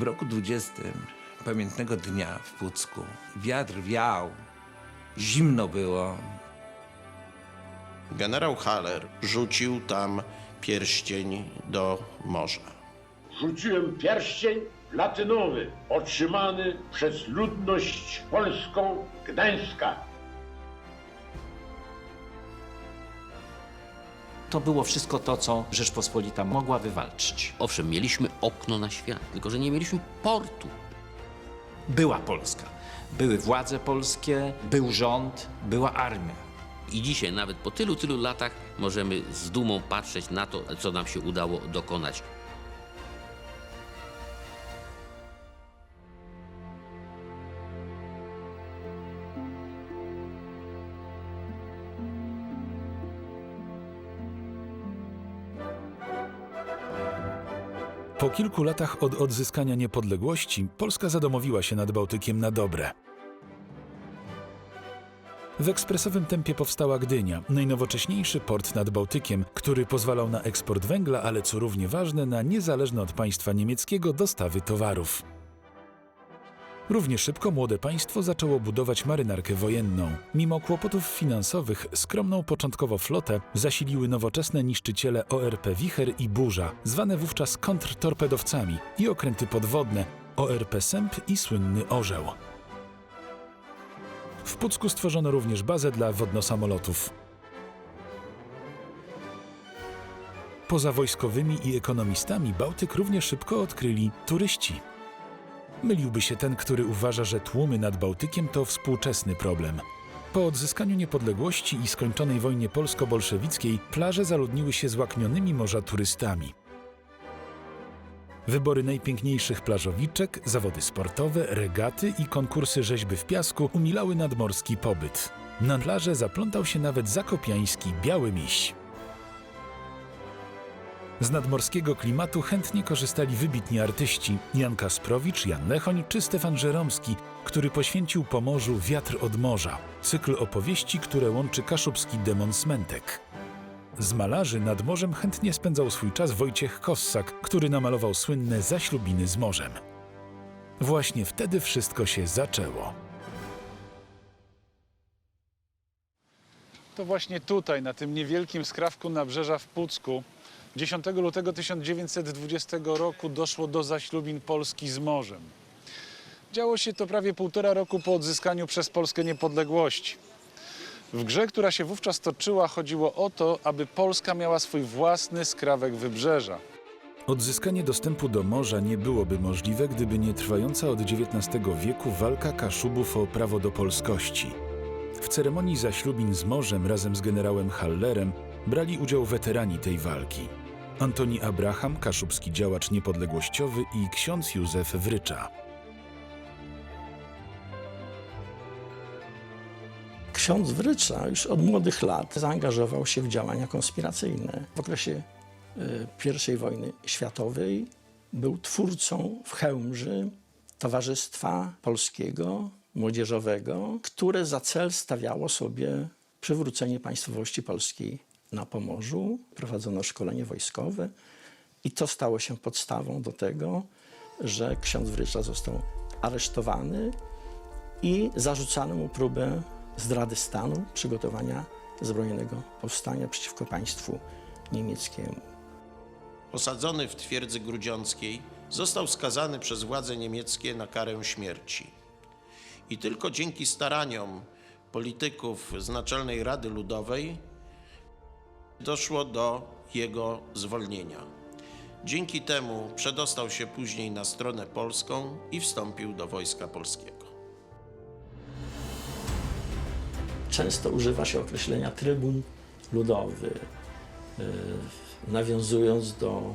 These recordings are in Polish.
W roku 20 pamiętnego dnia w Pucku wiatr wiał, zimno było. Generał Haller rzucił tam pierścień do morza. Rzuciłem pierścień latynowy otrzymany przez ludność polską Gdańska. To było wszystko to, co Rzeczpospolita mogła wywalczyć. Owszem, mieliśmy okno na świat, tylko że nie mieliśmy portu. Była Polska. Były władze polskie, był rząd, była armia. I dzisiaj, nawet po tylu, tylu latach, możemy z dumą patrzeć na to, co nam się udało dokonać. Po kilku latach od odzyskania niepodległości Polska zadomowiła się nad Bałtykiem na dobre. W ekspresowym tempie powstała Gdynia, najnowocześniejszy port nad Bałtykiem, który pozwalał na eksport węgla, ale co równie ważne, na niezależne od państwa niemieckiego dostawy towarów. Równie szybko młode państwo zaczęło budować marynarkę wojenną. Mimo kłopotów finansowych, skromną początkowo flotę zasiliły nowoczesne niszczyciele ORP Wicher i Burza, zwane wówczas kontrtorpedowcami, i okręty podwodne ORP Sęp i słynny Orzeł. W Pucku stworzono również bazę dla wodnosamolotów. Poza wojskowymi i ekonomistami Bałtyk równie szybko odkryli turyści. Myliłby się ten, który uważa, że tłumy nad Bałtykiem to współczesny problem. Po odzyskaniu niepodległości i skończonej wojnie polsko-bolszewickiej plaże zaludniły się złaknionymi morza turystami. Wybory najpiękniejszych plażowiczek, zawody sportowe, regaty i konkursy rzeźby w piasku umilały nadmorski pobyt. Na plażę zaplątał się nawet zakopiański biały miś. Z nadmorskiego klimatu chętnie korzystali wybitni artyści Jan Kasprowicz, Jan Lechoń czy Stefan Żeromski, który poświęcił Pomorzu Wiatr od Morza, cykl opowieści, które łączy kaszubski demon Smentek. Z malarzy nad morzem chętnie spędzał swój czas Wojciech Kossak, który namalował słynne zaślubiny z morzem. Właśnie wtedy wszystko się zaczęło. To właśnie tutaj, na tym niewielkim skrawku nabrzeża w Pucku, 10 lutego 1920 roku doszło do zaślubin Polski z morzem. Działo się to prawie półtora roku po odzyskaniu przez Polskę niepodległości. W grze, która się wówczas toczyła, chodziło o to, aby Polska miała swój własny skrawek wybrzeża. Odzyskanie dostępu do morza nie byłoby możliwe, gdyby nie trwająca od XIX wieku walka Kaszubów o prawo do polskości. W ceremonii zaślubin z morzem razem z generałem Hallerem brali udział weterani tej walki. Antoni Abraham, kaszubski działacz niepodległościowy i ksiądz Józef Wrycza. Ksiądz Wrycza już od młodych lat zaangażował się w działania konspiracyjne. W okresie y, I wojny światowej był twórcą w Chełmży Towarzystwa Polskiego Młodzieżowego, które za cel stawiało sobie przywrócenie państwowości polskiej na Pomorzu. Prowadzono szkolenie wojskowe i to stało się podstawą do tego, że ksiądz Wrycza został aresztowany i zarzucano mu próbę zdrady stanu, przygotowania zbrojnego powstania przeciwko państwu niemieckiemu. Osadzony w twierdzy grudziąckiej, został skazany przez władze niemieckie na karę śmierci. I tylko dzięki staraniom polityków z Naczelnej Rady Ludowej doszło do jego zwolnienia. Dzięki temu przedostał się później na stronę polską i wstąpił do Wojska Polskiego. Często używa się określenia trybun ludowy, y, nawiązując do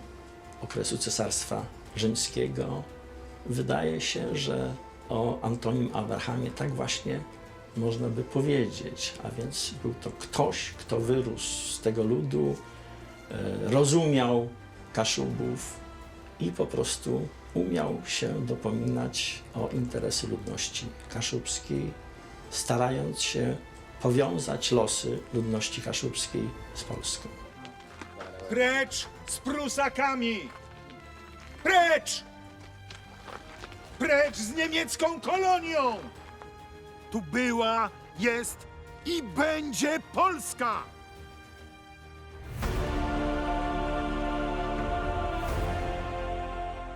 okresu Cesarstwa Rzymskiego. Wydaje się, że o Antonim Abrahamie tak właśnie można by powiedzieć, a więc był to ktoś, kto wyrósł z tego ludu, y, rozumiał Kaszubów i po prostu umiał się dopominać o interesy ludności kaszubskiej, starając się powiązać losy ludności kaszubskiej z Polską. Precz z Prusakami! Precz! Precz z niemiecką kolonią! Tu była, jest i będzie Polska!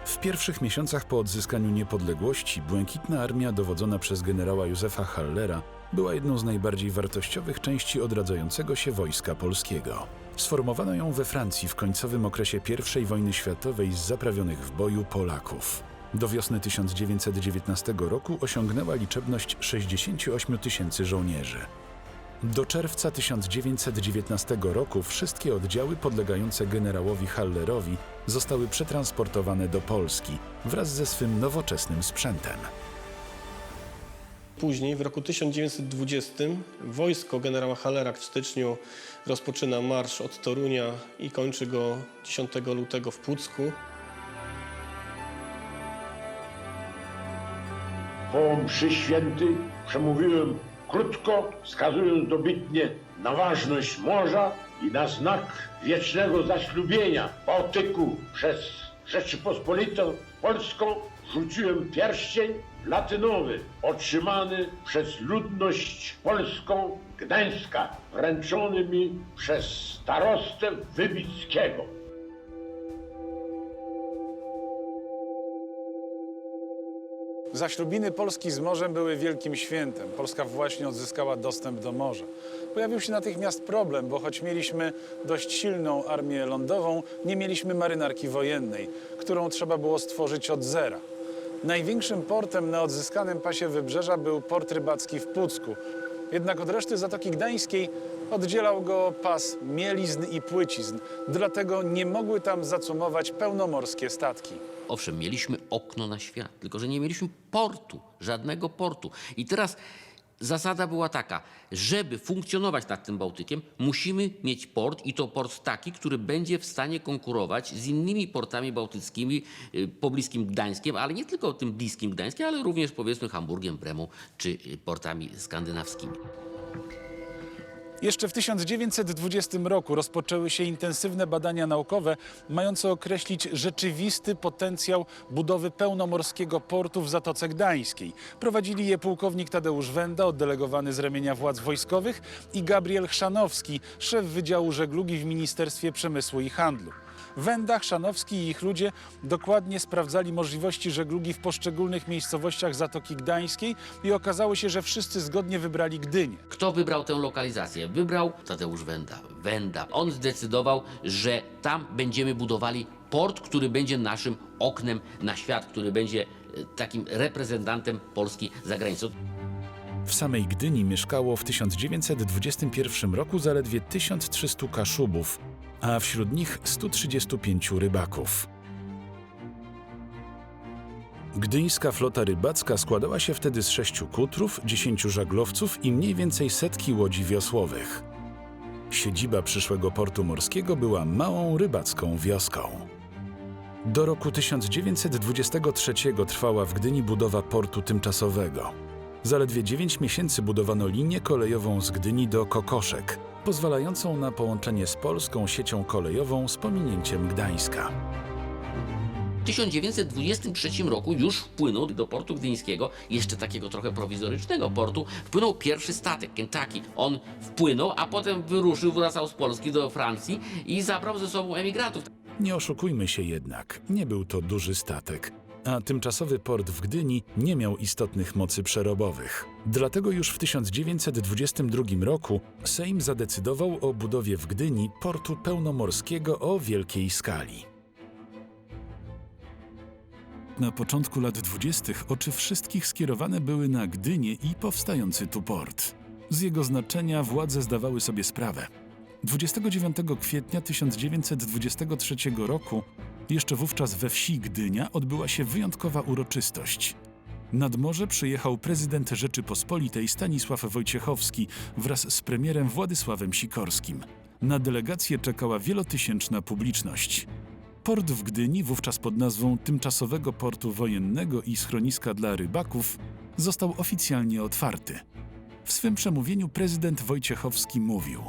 W pierwszych miesiącach po odzyskaniu niepodległości Błękitna Armia dowodzona przez generała Józefa Hallera była jedną z najbardziej wartościowych części odradzającego się wojska polskiego. Sformowano ją we Francji w końcowym okresie I wojny światowej z zaprawionych w boju Polaków. Do wiosny 1919 roku osiągnęła liczebność 68 tysięcy żołnierzy. Do czerwca 1919 roku wszystkie oddziały podlegające generałowi Hallerowi zostały przetransportowane do Polski wraz ze swym nowoczesnym sprzętem. Później, w roku 1920, wojsko generała Hallera w styczniu rozpoczyna marsz od Torunia i kończy go 10 lutego w Pucku. Po mszy świętej przemówiłem krótko, wskazując dobitnie na ważność morza i na znak wiecznego zaślubienia Bałtyku przez Rzeczypospolitą Polską rzuciłem pierścień platynowy otrzymany przez ludność polską Gdańska, wręczony mi przez starostę Wybickiego. Zaślubiny Polski z morzem były wielkim świętem. Polska właśnie odzyskała dostęp do morza. Pojawił się natychmiast problem, bo choć mieliśmy dość silną armię lądową, nie mieliśmy marynarki wojennej, którą trzeba było stworzyć od zera. Największym portem na odzyskanym pasie wybrzeża był port rybacki w Pucku. Jednak od reszty Zatoki Gdańskiej oddzielał go pas mielizn i płycizn, dlatego nie mogły tam zacumować pełnomorskie statki. Owszem, mieliśmy okno na świat, tylko że nie mieliśmy portu, żadnego portu. I teraz zasada była taka, żeby funkcjonować nad tym Bałtykiem, musimy mieć port i to port taki, który będzie w stanie konkurować z innymi portami bałtyckimi y, pobliskim Gdańskiem, ale nie tylko tym bliskim Gdańskiem, ale również powiedzmy Hamburgiem, Bremą czy y, portami skandynawskimi. Jeszcze w 1920 roku rozpoczęły się intensywne badania naukowe mające określić rzeczywisty potencjał budowy pełnomorskiego portu w Zatoce Gdańskiej. Prowadzili je pułkownik Tadeusz Wenda, oddelegowany z ramienia władz wojskowych i Gabriel Chrzanowski, szef Wydziału Żeglugi w Ministerstwie Przemysłu i Handlu. Wenda, Chrzanowski i ich ludzie dokładnie sprawdzali możliwości żeglugi w poszczególnych miejscowościach Zatoki Gdańskiej i okazało się, że wszyscy zgodnie wybrali Gdynię. Kto wybrał tę lokalizację? Wybrał Tadeusz Wenda. Wenda. On zdecydował, że tam będziemy budowali port, który będzie naszym oknem na świat, który będzie e, takim reprezentantem Polski za granicą. W samej Gdyni mieszkało w 1921 roku zaledwie 1300 kaszubów, a wśród nich 135 rybaków. Gdyńska flota rybacka składała się wtedy z sześciu kutrów, dziesięciu żaglowców i mniej więcej setki łodzi wiosłowych. Siedziba przyszłego portu morskiego była małą rybacką wioską. Do roku 1923 trwała w Gdyni budowa portu tymczasowego. Zaledwie 9 miesięcy budowano linię kolejową z Gdyni do Kokoszek, pozwalającą na połączenie z polską siecią kolejową z pominięciem Gdańska. W 1923 roku już wpłynął do portu gdyńskiego, jeszcze takiego trochę prowizorycznego portu, wpłynął pierwszy statek, Kentucky. On wpłynął, a potem wyruszył, wracał z Polski do Francji i zabrał ze sobą emigrantów. Nie oszukujmy się jednak, nie był to duży statek, a tymczasowy port w Gdyni nie miał istotnych mocy przerobowych. Dlatego już w 1922 roku Sejm zadecydował o budowie w Gdyni portu pełnomorskiego o wielkiej skali. Na początku lat 20. oczy wszystkich skierowane były na Gdynię i powstający tu port. Z jego znaczenia władze zdawały sobie sprawę. 29 kwietnia 1923 roku, jeszcze wówczas we wsi Gdynia, odbyła się wyjątkowa uroczystość. Nad morze przyjechał prezydent Rzeczypospolitej Stanisław Wojciechowski wraz z premierem Władysławem Sikorskim. Na delegację czekała wielotysięczna publiczność. Port w Gdyni, wówczas pod nazwą Tymczasowego Portu Wojennego i Schroniska dla Rybaków, został oficjalnie otwarty. W swym przemówieniu prezydent Wojciechowski mówił: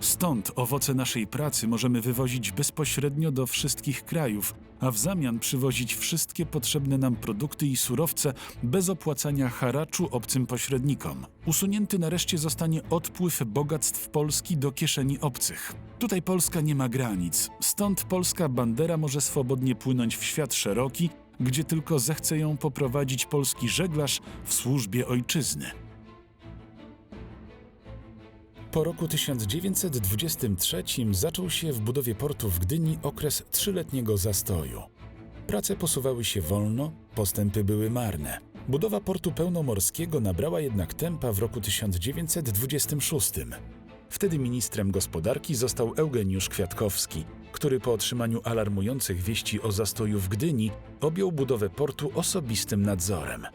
Stąd owoce naszej pracy możemy wywozić bezpośrednio do wszystkich krajów, a w zamian przywozić wszystkie potrzebne nam produkty i surowce bez opłacania haraczu obcym pośrednikom. Usunięty nareszcie zostanie odpływ bogactw Polski do kieszeni obcych. Tutaj Polska nie ma granic, stąd polska bandera może swobodnie płynąć w świat szeroki, gdzie tylko zechce ją poprowadzić polski żeglarz w służbie ojczyzny. Po roku 1923 zaczął się w budowie portu w Gdyni okres trzyletniego zastoju. Prace posuwały się wolno, postępy były marne. Budowa portu pełnomorskiego nabrała jednak tempa w roku 1926. Wtedy ministrem gospodarki został Eugeniusz Kwiatkowski, który po otrzymaniu alarmujących wieści o zastoju w Gdyni objął budowę portu osobistym nadzorem.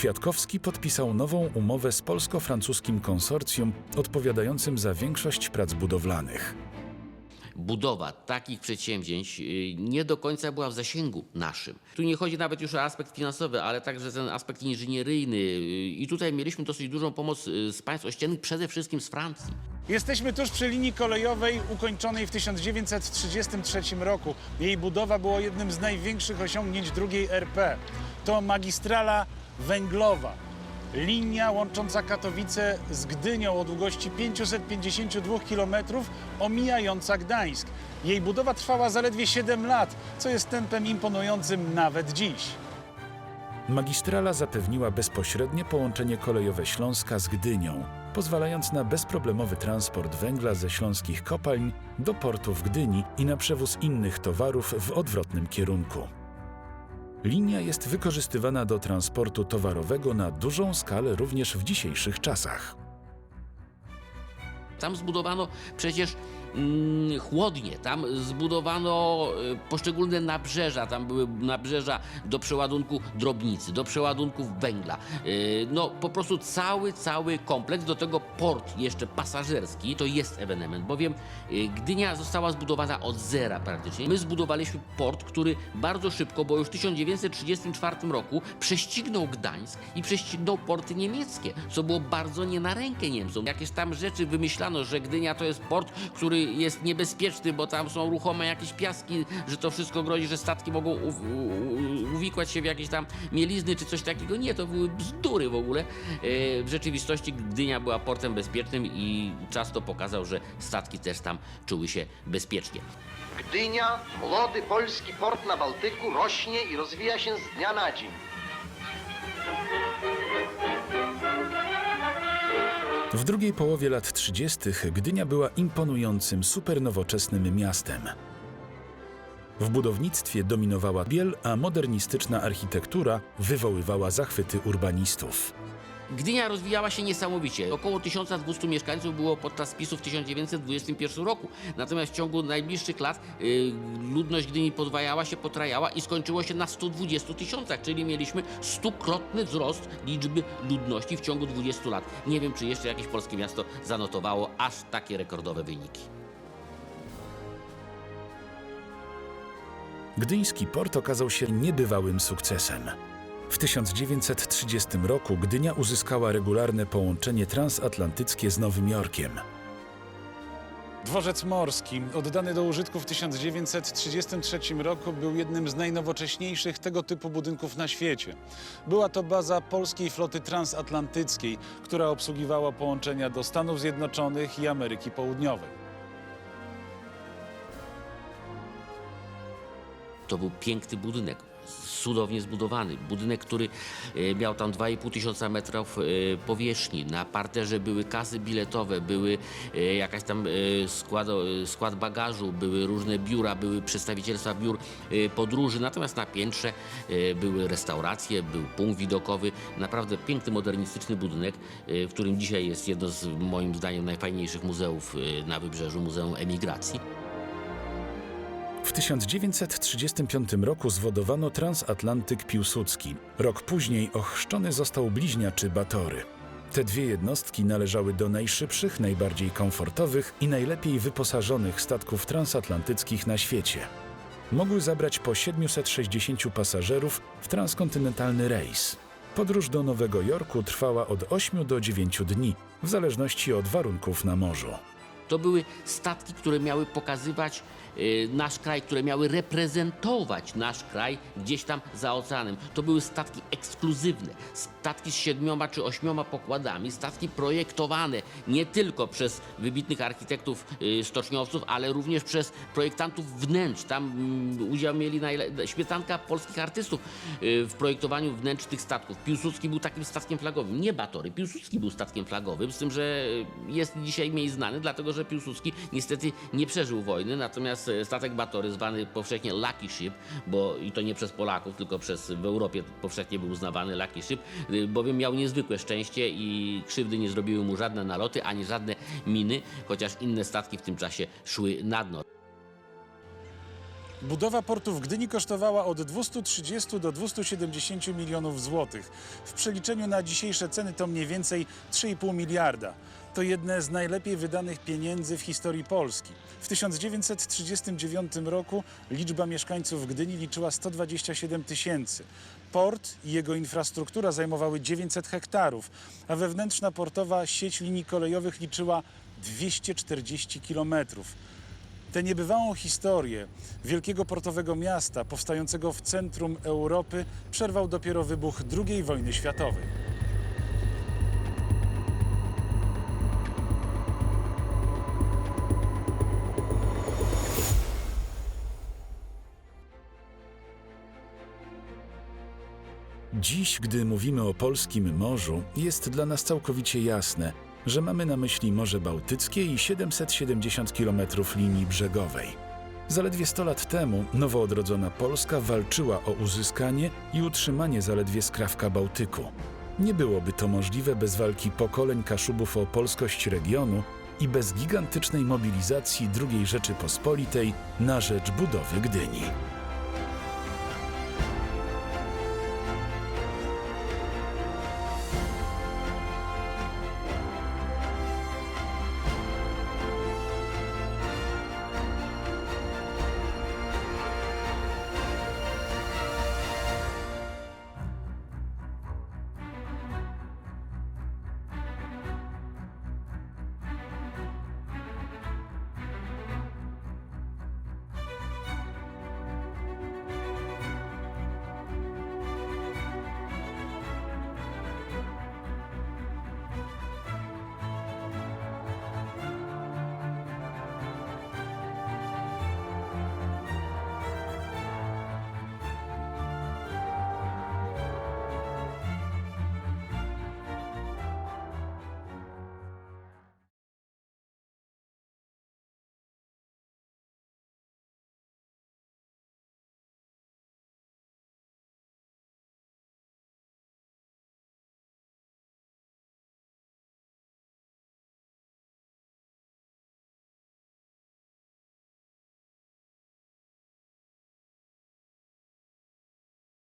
Kwiatkowski podpisał nową umowę z polsko-francuskim konsorcjum odpowiadającym za większość prac budowlanych. budowa takich przedsięwzięć y, nie do końca była w zasięgu naszym. Tu nie chodzi nawet już o aspekt finansowy, ale także ten aspekt inżynieryjny. y, I tutaj mieliśmy dosyć dużą pomoc y, z państw ościennych, przede wszystkim z Francji. Jesteśmy tuż przy linii kolejowej ukończonej w 1933 roku. Jej budowa była jednym z największych osiągnięć drugiej RP. To magistrala węglowa. Linia łącząca Katowice z Gdynią o długości 552 km, omijająca Gdańsk. Jej budowa trwała zaledwie 7 lat, co jest tempem imponującym nawet dziś. Magistrala zapewniła bezpośrednie połączenie kolejowe Śląska z Gdynią, pozwalając na bezproblemowy transport węgla ze śląskich kopalń do portu w Gdyni i na przewóz innych towarów w odwrotnym kierunku. Linia jest wykorzystywana do transportu towarowego na dużą skalę również w dzisiejszych czasach. Tam zbudowano przecież chłodnie, tam zbudowano y, poszczególne nabrzeża, tam były nabrzeża do przeładunku drobnicy, do przeładunków węgla. Y, no po prostu cały, cały kompleks, do tego port jeszcze pasażerski, to jest ewenement, bowiem y, Gdynia została zbudowana od zera praktycznie. My zbudowaliśmy port, który bardzo szybko, bo już w 1934 roku prześcignął Gdańsk i prześcignął porty niemieckie, co było bardzo nie na rękę Niemcom. Jakieś tam rzeczy wymyślano, że Gdynia to jest port, który jest niebezpieczny, bo tam są ruchome jakieś piaski, że to wszystko grozi, że statki mogą uwikłać się w jakieś tam mielizny czy coś takiego. Nie, to były bzdury w ogóle. E, W rzeczywistości Gdynia była portem bezpiecznym i czas to pokazał, że statki też tam czuły się bezpiecznie. Gdynia, młody polski port na Bałtyku, rośnie i rozwija się z dnia na dzień. W drugiej połowie lat 30. Gdynia była imponującym, supernowoczesnym miastem. W budownictwie dominowała biel, a modernistyczna architektura wywoływała zachwyty urbanistów. Gdynia rozwijała się niesamowicie. Około 1200 mieszkańców było podczas spisu w 1921 roku. Natomiast w ciągu najbliższych lat y, ludność Gdyni podwajała się, potrajała i skończyło się na 120 tysiącach, czyli mieliśmy stukrotny wzrost liczby ludności w ciągu 20 lat. Nie wiem, czy jeszcze jakieś polskie miasto zanotowało aż takie rekordowe wyniki. Gdyński port okazał się niebywałym sukcesem. W 1930 roku Gdynia uzyskała regularne połączenie transatlantyckie z Nowym Jorkiem. Dworzec Morski, oddany do użytku w 1933 roku, był jednym z najnowocześniejszych tego typu budynków na świecie. Była to baza polskiej floty transatlantyckiej, która obsługiwała połączenia do Stanów Zjednoczonych i Ameryki Południowej. To był piękny budynek, cudownie zbudowany. Budynek, który e, miał tam 2,5 tysiąca metrów e, powierzchni. Na parterze były kasy biletowe, były e, jakaś tam skład, skład bagażu, były różne biura, były przedstawicielstwa biur podróży. Natomiast na piętrze były restauracje, był punkt widokowy. Naprawdę piękny, modernistyczny budynek, w którym dzisiaj jest jedno z moim zdaniem najfajniejszych muzeów na wybrzeżu, Muzeum Emigracji. W 1935 roku zwodowano transatlantyk Piłsudski. Rok później ochrzczony został bliźniaczy Batory. Te dwie jednostki należały do najszybszych, najbardziej komfortowych i najlepiej wyposażonych statków transatlantyckich na świecie. Mogły zabrać po 760 pasażerów w transkontynentalny rejs. Podróż do Nowego Jorku trwała od 8 do 9 dni, w zależności od warunków na morzu. To były statki, które miały pokazywać nasz kraj, które miały reprezentować nasz kraj gdzieś tam za oceanem. To były statki ekskluzywne, statki z siedmioma czy ośmioma pokładami, statki projektowane nie tylko przez wybitnych architektów y, stoczniowców, ale również przez projektantów wnętrz. Tam mm, udział mieli najle- śmietanka polskich artystów y, w projektowaniu wnętrz tych statków. Piłsudski był takim statkiem flagowym, nie Batory. Piłsudski był statkiem flagowym, z tym, że y, jest dzisiaj mniej znany, dlatego że Piłsudski niestety nie przeżył wojny, natomiast e, statek Batory, zwany powszechnie Lucky Ship, bo i to nie przez Polaków, tylko przez w Europie powszechnie był uznawany Lucky Ship, y, bowiem miał niezwykłe szczęście i krzywdy nie zrobiły mu żadne naloty, ani żadne miny, chociaż inne statki w tym czasie szły na dno. Budowa portu w Gdyni kosztowała od 230 do 270 milionów złotych. W przeliczeniu na dzisiejsze ceny to mniej więcej 3,5 miliarda. To jedne z najlepiej wydanych pieniędzy w historii Polski. W 1939 roku liczba mieszkańców Gdyni liczyła 127 tysięcy. Port i jego infrastruktura zajmowały 900 hektarów, a wewnętrzna portowa sieć linii kolejowych liczyła 240 kilometrów. Tę niebywałą historię wielkiego portowego miasta powstającego w centrum Europy przerwał dopiero wybuch II wojny światowej. Dziś, gdy mówimy o polskim morzu, jest dla nas całkowicie jasne, że mamy na myśli Morze Bałtyckie i 770 km linii brzegowej. Zaledwie 100 lat temu nowo odrodzona Polska walczyła o uzyskanie i utrzymanie zaledwie skrawka Bałtyku. Nie byłoby to możliwe bez walki pokoleń Kaszubów o polskość regionu i bez gigantycznej mobilizacji II Rzeczypospolitej na rzecz budowy Gdyni.